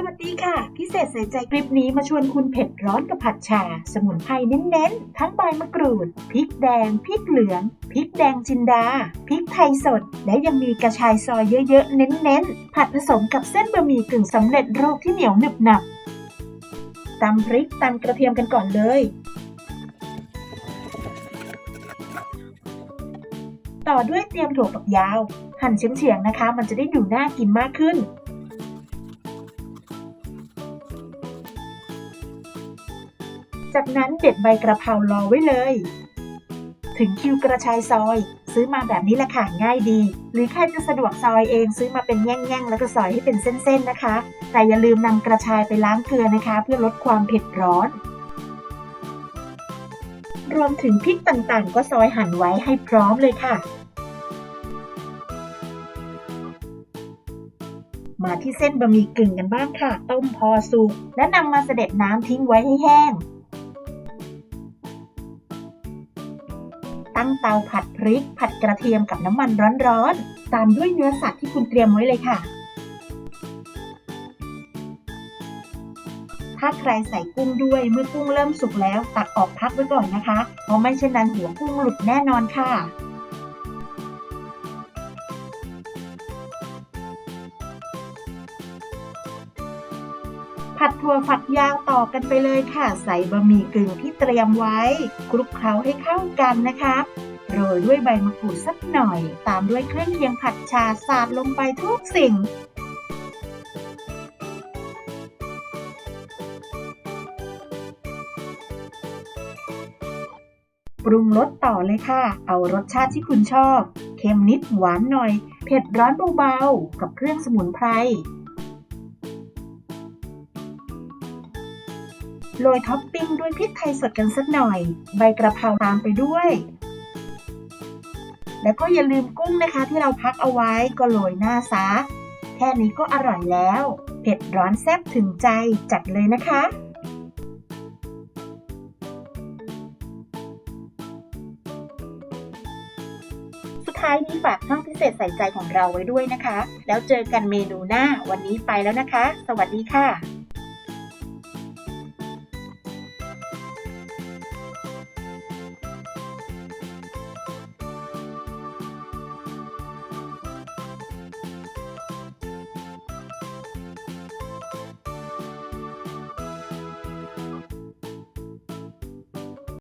สวัสดีค่ะ พิเศษใส่ใจคลิปนี้มาชวนคุณเผ็ดร้อนกับผัดชา สมุนไพรเน้นๆ ทั้งใบมะกรูด พริกแดง พริกเหลือง พริกแดงจินดา พริกไทยสด และยังมีกระชายซอยเยอะๆ เน้นๆ ผัดผสมกับเส้นบะหมี่กึ่งสำเร็จรูปที่เหนียวหนึบหนับตำพริกตำกระเทียมกันก่อนเลยต่อด้วยเตรียมถั่วฝักยาว หั่นเฉียงๆนะคะ มันจะได้ดูน่ากินมากขึ้น จากนั้นเด็ดใบกระเพรารอไว้เลย ถึงคิวกระชายซอย ซื้อมาแบบนี้แหละค่ะง่ายดี หรือใครจะสะดวกซอยเองซื้อมาเป็นแง่งๆ แล้วก็ซอยให้เป็นเส้นๆนะคะ แต่อย่าลืมนำกระชายไปล้างเกลือนะคะ เพื่อลดความเผ็ดร้อน รวมถึงพริกต่างๆ ก็ซอยหั่นไว้ให้พร้อมเลยค่ะมาที่เส้นบะหมี่กึ่งกันบ้างค่ะ ต้มพอสุกและนำมาเสด็จน้ำทิ้งไว้ให้แห้ง ตั้งเตาผัดพริก ผัดกระเทียมกับน้ำมันร้อนๆ ตามด้วยเนื้อสัตว์ที่คุณเตรียมไว้เลยค่ะ ถ้าใครใส่กุ้งด้วยเมื่อกุ้งเริ่มสุกแล้ว ตักออกพักไว้ก่อนนะคะ เพราะไม่เช่นนั้นหัวกุ้งหลุดแน่นอนค่ะ ผัดถั่วฝักยาวต่อกันไปเลยค่ะ ใส่บะหมี่กึ่งที่เตรียมไว้ คลุกเคล้าให้เข้ากันนะคะโรยด้วยใบมะกรูดสักหน่อย ตามด้วยเครื่องเคียงผัดชาสาดลงไปทุกสิ่งปรุงรสต่อเลยค่ะ เอารสชาติที่คุณชอบ เค็มนิดหวานหน่อย เผ็ดร้อนเบาๆ กับเครื่องสมุนไพร โรยท็อปปิ้งด้วยพริกไทยสดกันสักหน่อย ใบกระเพราตามไปด้วย แล้วก็อย่าลืมกุ้งนะคะที่เราพักเอาไว้ก็โรยหน้าซะแค่นี้ก็อร่อยแล้ว เผ็ดร้อนแซ่บถึงใจจัดเลยนะคะ สุดท้ายนี้ฝากช่องพิเศษใส่ใจของเราไว้ด้วยนะคะ แล้วเจอกันเมนูหน้าวันนี้ไปแล้วนะคะ สวัสดีค่ะ